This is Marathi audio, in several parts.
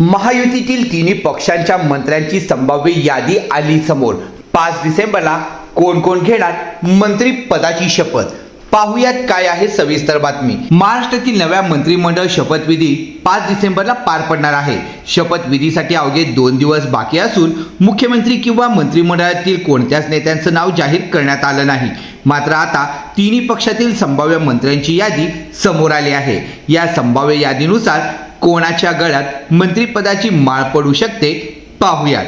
महायुतीतील तिन्ही पक्षांच्या मंत्र्यांची संभाव्य यादी आली समोर. पाच डिसेंबरला कोण कोण घेणार मंत्री पदाची शपथ? पाहुयात काय आहे सविस्तर बातमी. महाराष्ट्रातील नव्या मंत्रिमंडळ शपथविधी पाच डिसेंबरला पार पडणार आहे. शपथविधीसाठी अवघे दोन दिवस बाकी असून मुख्यमंत्री किंवा मंत्रिमंडळातील कोणत्याच नेत्यांचं नाव जाहीर करण्यात आलं नाही. मात्र आता तिन्ही पक्षातील संभाव्य मंत्र्यांची यादी समोर आली आहे. या संभाव्य यादीनुसार कोणाच्या गळ्यात मंत्रिपदाची माळ पडू शकते? पाहुयात.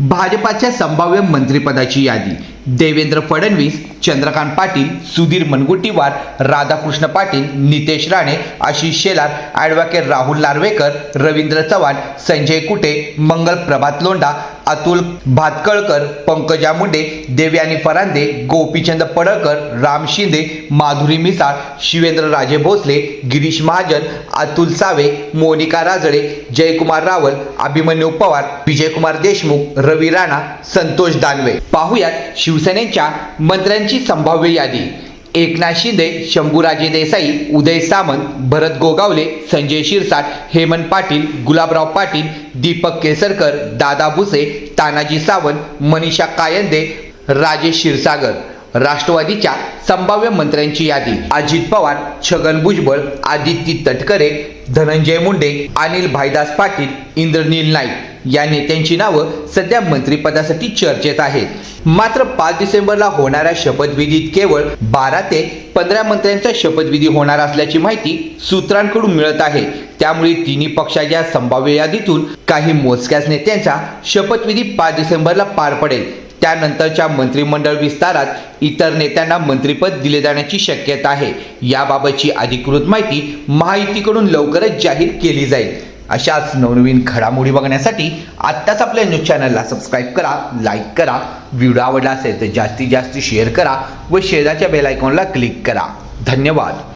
भाजपाच्या संभाव्य मंत्रिपदाची यादी. देवेंद्र फडणवीस चंद्रकांत पाटील सुधीर मनगुट्टीवार राधाकृष्ण पाटील नितेश राणे आशिष शेलार ॲडव्होकेट राहुल नार्वेकर रवींद्र चव्हाण संजय कुटे मंगल प्रभात लोंढा अतुल भातकळकर पंकजा मुंडे देवयानी फरांदे गोपीचंद पडळकर राम शिंदे माधुरी मिसाळ शिवेंद्र राजे भोसले गिरीश महाजन अतुल सावे मोनिका राजळे जयकुमार रावल अभिमन्यू पवार विजयकुमार देशमुख रवी राणा संतोष दानवे. पाहुयात शिवसेनेच्या मंत्र्यांची संभाव्य यादी. एकनाथ शिंदे शंभूराजे देसाई उदय सामंत भरत गोगावले संजय शिरसाट हेमंत पाटील गुलाबराव पाटील दीपक केसरकर दादा भुसे तानाजी सावंत मनीषा कायंदे राजेश क्षीरसागर. राष्ट्रवादीच्या संभाव्य मंत्र्यांची यादी. अजित पवार छगन भुजबळ आदित्य तटकरे धनंजय मुंडे अनिल भाईदास पाटील इंद्रनील नाईक या नेत्यांची नावं सध्या मंत्रिपदासाठी चर्चेत आहेत. मात्र पाच डिसेंबरला होणाऱ्या शपथविधीत केवळ बारा ते पंधरा मंत्र्यांचा शपथविधी होणार असल्याची माहिती सूत्रांकडून मिळत आहे. त्यामुळे तिन्ही पक्षाच्या संभाव्य यादीतून काही मोजक्याच नेत्यांचा शपथविधी पाच डिसेंबरला पार पडेल. त्यानंतरच्या मंत्रिमंडळ विस्तारात इतर नेत्यांना मंत्रिपद दिले जाण्याची शक्यता आहे. याबाबतची अधिकृत माहिती महायुतीकडून लवकरच जाहीर केली जाईल. अशाच नवनवीन घडामोडी बघण्यासाठी आत्ताच आपल्या न्यूज चॅनलला सबस्क्राईब करा लाईक करा. व्हिडिओ आवडला असेल तर जास्तीत जास्त शेअर करा व शेजारच्या बेल आयकॉनला क्लिक करा. धन्यवाद.